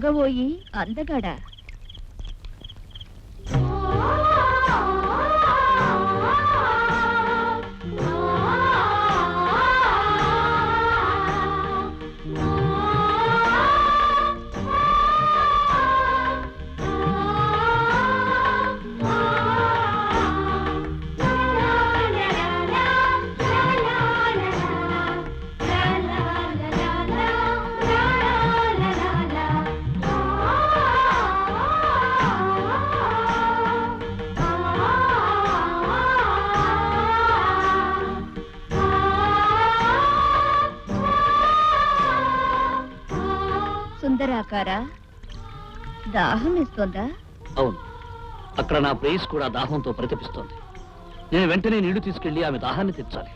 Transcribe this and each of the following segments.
ఆగబోయి అందగాడా? సుందరాకారా దాహం ఇస్తోందా? అవును. అక్కడ నా ప్రేయస్ కూడా దాహంతో ప్రతిపిస్తోంది. నేను వెంటనే నీళ్ళు తీసుకెళ్ళి ఆమె దాహాన్ని తెచ్చాలి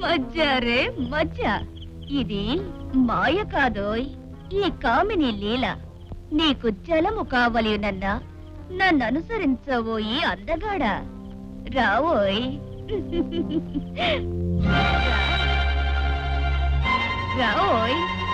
మజ్జారే మజ్జ. ఇది మాయ కాదోయ్. ఈ కామిని లీల. నీకు జలము కావలినన్నా నన్ను అనుసరించబోయి అందగాడా. రావోయ్. రావోయ్.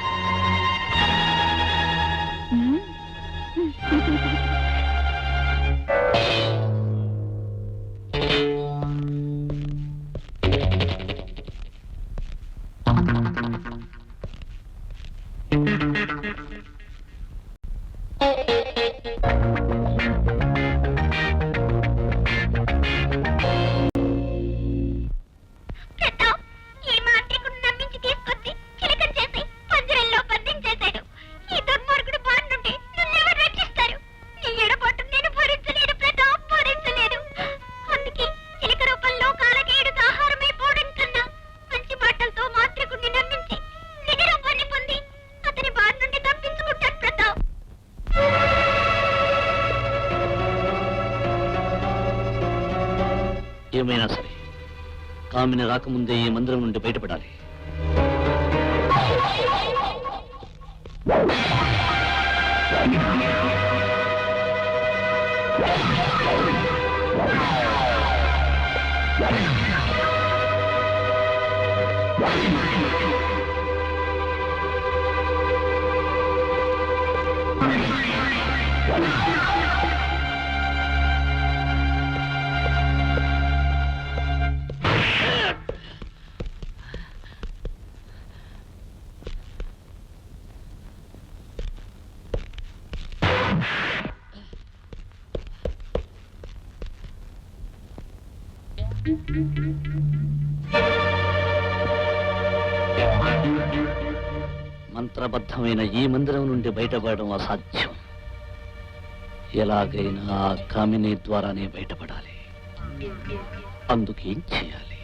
ఏమైనా సరే కామిని రాకముందే ఈ మందిరం నుండి బయటపడాలి. మంత్రబద్ధమైన ఈ మందిరం నుండి బయటపడడం అసాధ్యం. ఎలాగైనా ఆ కామిని ద్వారానే బయటపడాలి. అందుకేం చేయాలి?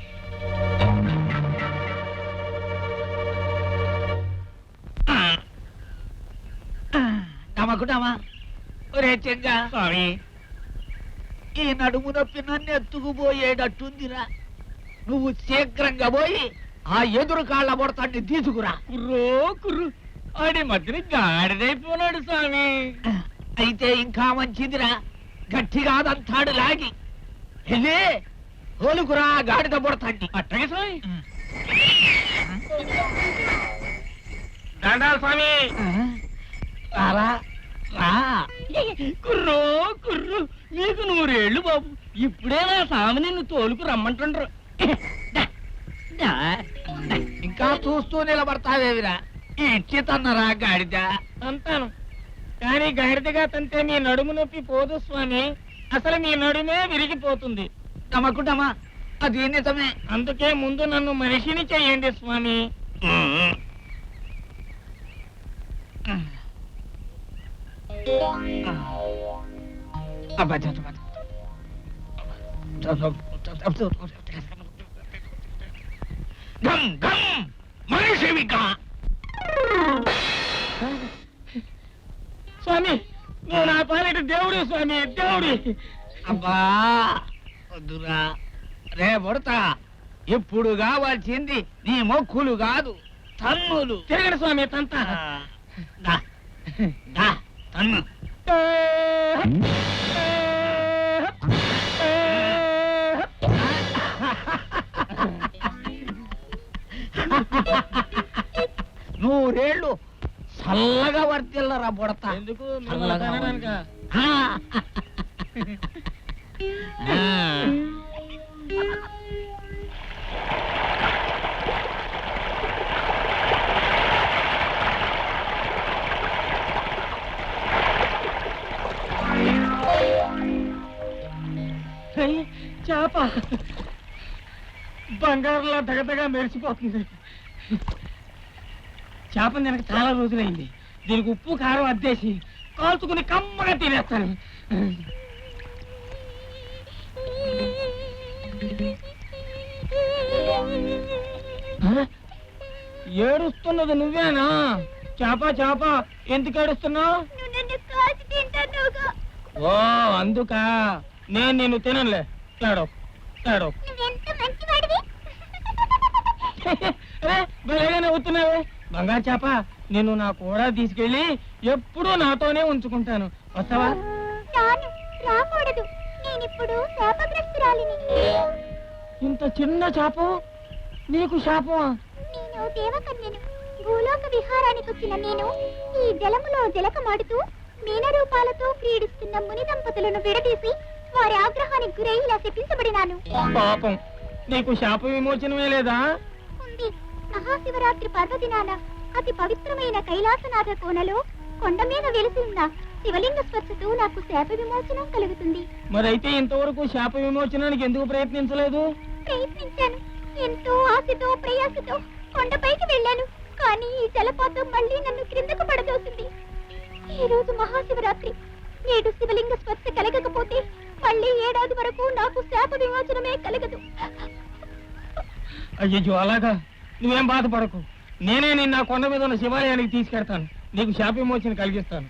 ఒరే చెంగా. స్వామి. ఈ నడుము నొప్పి నన్ను ఎత్తుకుపోయేటట్టుందిరా. నువ్వు శీఘ్రంగా పోయి ఆ ఎదురు కాళ్ళ బొడతాన్ని తీసుకురా. కుర్రో కుర్రు. ఆడి మధ్యన గాడిదైపోనాడు స్వామి. అయితే ఇంకా మంచిదిరా. గట్టిగా అదంతాడు లాగి. వెళ్ళి హోలుకురా గాడిద బొడతాండి అట్టగే స్వామి. దండాలు స్వామి. రారా రా. కుర్రో కుర్రు నీకు నూరేళ్ళు బాబు. ఇప్పుడే నా స్వామి నిన్ను తోలుకు రమ్మంటుండ్రు. ఇంకా చూస్తూ నిలబడతావేవిరా? ఇచ్చి తన్నరా గాడిద. అంటాను కానీ గాడిదగా తంతే మీ నడుము నొప్పి పోదు స్వామి. అసలు మీ నడుమే విరిగిపోతుంది. నమ్మకుంటామా అది నిజమే. అందుకే ముందు నన్ను మనిషిని చెయ్యండి స్వామి అబ్బా, చ- చ- గమ్ గమ్ మనిషివిగా స్వామి నువ్వు నా పాలిట దేవుడు స్వామి దేవుడి. అబ్బా వద్దురా. రే బుడతా ఇప్పుడు కావాల్సింది నీ మొక్కులు కాదు తన్నులు. తిరగడు స్వామి తంత. నూరేళ్ళు చల్లగా వర్తిల్లరా బుడతా ఎందుకు చల్లగా తినడానికా? ఆ. ఆ. చేప బంగారులా దగదగా మెరిసిపోతుంది. చేప తినక చాలా రోజులైంది. దీనికి ఉప్పు కారం అద్దేసి కాల్చుకుని కమ్మగా తినేస్తాను? ఏడుస్తున్నది నువ్వేనా? చేప చేప ఎందుకు ఏడుస్తున్నావు? ఓ అందుకా. నేను నిన్ను తినలే తేడో నవ్వుతున్నావే బంగారు చేప నిన్ను నా కూడా తీసుకెళ్ళి ఎప్పుడూ నాతోనే ఉంచుకుంటాను. వస్తావా? రాకూడదు. నేనిప్పుడు శాపగ్రస్తురాలిని. ఇంత చిన్న చేప? నీకు శాపమా? నేను దేవకన్యను భూలోక విహారానికి వచ్చిన నేను ఈ జలములో జలకమాడుతూ మీన రూపాలతో క్రీడిస్తున్న ముని దంపతులను విడదీసి వారి ఆగ్రహానికి గురై ఇలా శపించబడినాను. పాపం. నీకు శాప విమోచనమే లేదా? ఉంది. మహాశివరాత్రి పర్వదినాన అతి పవిత్రమైన కైలాసనాథ కోనలో కొండ మీద వెలిసి ఉన్న శివలింగ స్పర్శతో నాకు శాప విమోచనం కలుగుతుంది. మరైతే ఇంతవరకు శాప విమోచనానికి ఎందుకు ప్రయత్నించలేదు? ప్రయత్నించాను. ఎంతో ఆశతో ప్రయాసతో కొండపైకి వెళ్ళాను. కానీ ఈ జలపాతం మళ్ళీ నన్ను క్రిందకు పడదోసింది. ఈ రోజు మహాశివరాత్రి. నేడు శివలింగ స్పర్శ కలగకపోతే మళ్ళీ ఏడాది వరకు నాకు శాప విమోచనమే కలగదు. అయ్యో అలాగా? నువ్వేం బాధపడకు. నేనే నిన్న కొండ మీద ఉన్న శివాలయానికి తీసుకెడతాను. నీకు శాప విమోచన కలిగిస్తాను.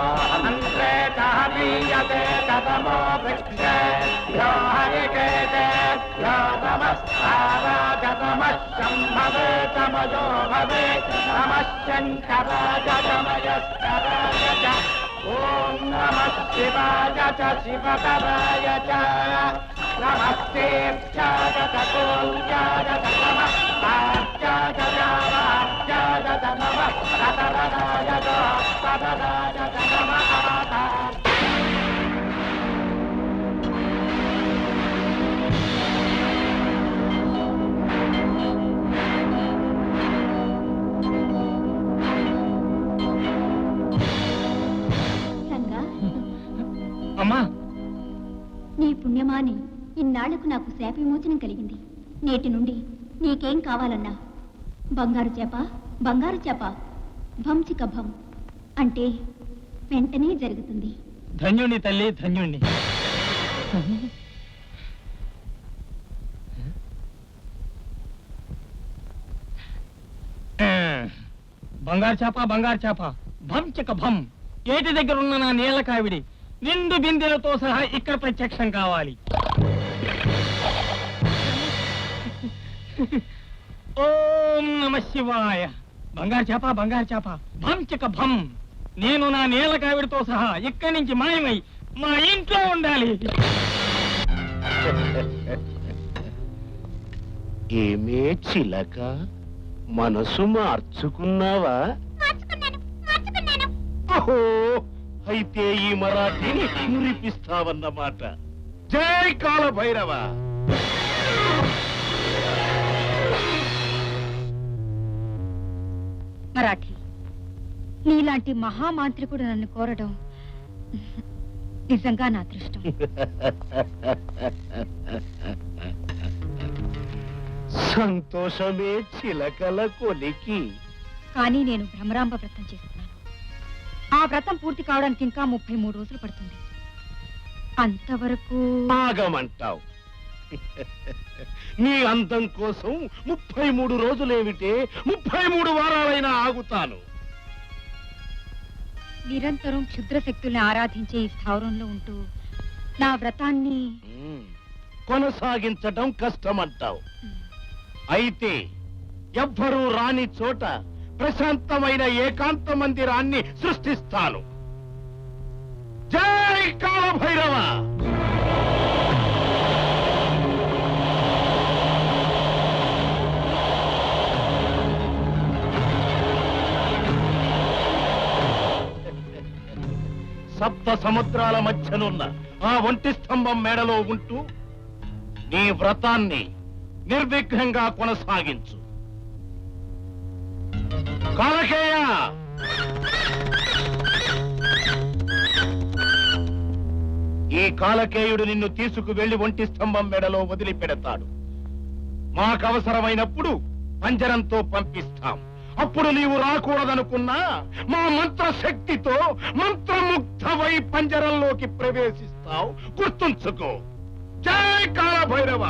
ఓం నమ శివాయ చ శివతరాయ చ నమస్తే కోల్యాయ నమ ఆర్యాయ రామార్యాయ నమ రతరాయ పదరాయ నమ ఆధార్ రంగా అమ్మా నీ పుణ్యమాని ఇన్నాళ్ళకు నాకు శాప విమోచనం కలిగింది. నేటి నుండి నీకేం కావాలన్నా? బంగారు చేప బంగారు చేప భంచిక భం అంటే వెంటనే జరుగుతుంది. ధన్యుణ్ణి తల్లి ధన్యుణ్ణి. బంగారు చేప బంగారు చేప భంచక భం ఏటి దగ్గర ఉన్న నా నీళ్ళ కావిడి? నిండు బిందెలతో సహా ఇక్కడ ప్రత్యక్షం కావాలి. ఓం నమ శివాయ. బంగారు చేప బంగారు చేప. భంచక భం. నేను నా నీళ్ళ కావిడితో సహా ఇక్కడి నుంచి మాయమై మా ఇంట్లో ఉండాలి. ఏమే చిలక? మనసు మార్చుకున్నావా? మార్చుకున్నాను మార్చుకున్నాను. అహో! అయితే ఈ మరాఠీని మురిపిస్తావన్నమాట జై కాల భైరవ మరాఠీ నీలాంటి మహామాంత్రికుడు నన్ను కోరడం నిజంగా నా అదృష్టం. సంతోషమే చిలకల కొలికి. కానీ నేను భ్రమరాంబ వ్రతం చేస్తున్నాను ఆ వ్రతం పూర్తి కావడానికి ఇంకా ముప్పై మూడు రోజులు పడుతుంది. అంతవరకు ఆగమంటావు. నీ అందం కోసం ముప్పై మూడు రోజులేమిటే ముప్పై మూడు వారాలైనా ఆగుతాను. నిరంతరం క్షుద్ర శక్తుల్ని ఆరాధించే ఈ స్థావరంలో ఉంటూ నా వ్రతాన్ని. కొనసాగించటం కష్టమంటావు. అయితే ఎవ్వరూ రాని చోట ప్రశాంతమైన ఏకాంత మందిరాన్ని సృష్టిస్తాను. జై కాలభైరవ! సప్త సముద్రాల మధ్యనున్న ఆ ఒంటి స్తంభం మేడలో ఉంటూ నీ వ్రతాన్ని నిర్విఘ్నంగా కొనసాగించు. పాలకేయ ఈ కాలకేయుడు నిన్ను తీసుకు వెళ్ళి ఒంటి స్తంభం మెడలో వదిలిపెడతాడు. మాకవసరమైనప్పుడు పంజరంతో పంపిస్తాం. అప్పుడు నీవు రాకూడదనుకున్నా మా మంత్ర శక్తితో మంత్రముగ్ధవై పంజరంలోకి ప్రవేశిస్తావు. గుర్తుంచుకో. జై కాలభైరవ!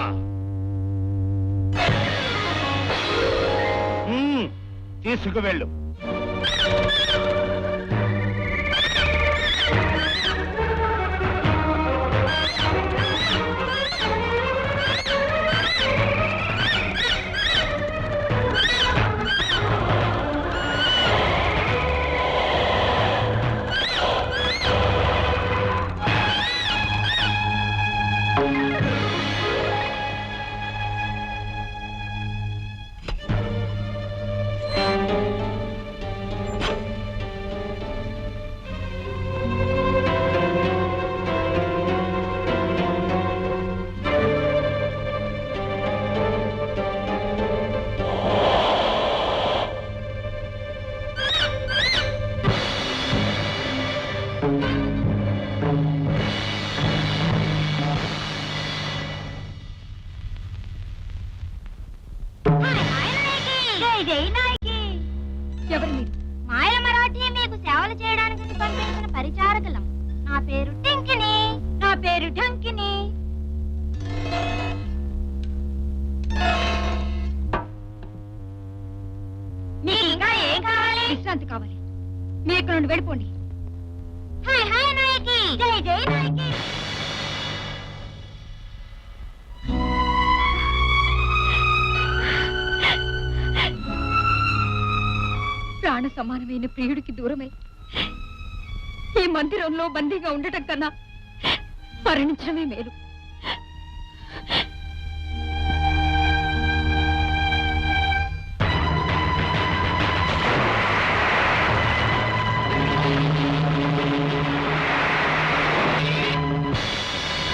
తీసుకువెళ్ళు. ఎవరు మీరు? మాయల మరాఠీ మీకు సేవలు చేయడానికి పంపించిన పరిచారకులం. నా పేరు టింకిని నా పేరు ఢంకిని మీకు ఇంకా ఏం కావాలి? విశ్రాంతి కావాలి. మీరు ఇక్కడ నుండి వెళ్ళిపోండి. హాయ్ హాయ్ నాయకి. జై జై నాయకి. ప్రాణ సమానమైన ప్రియుడికి దూరమై ఈ మందిరంలో బందీగా ఉండటం కన్నా మరణించడమే మేలు.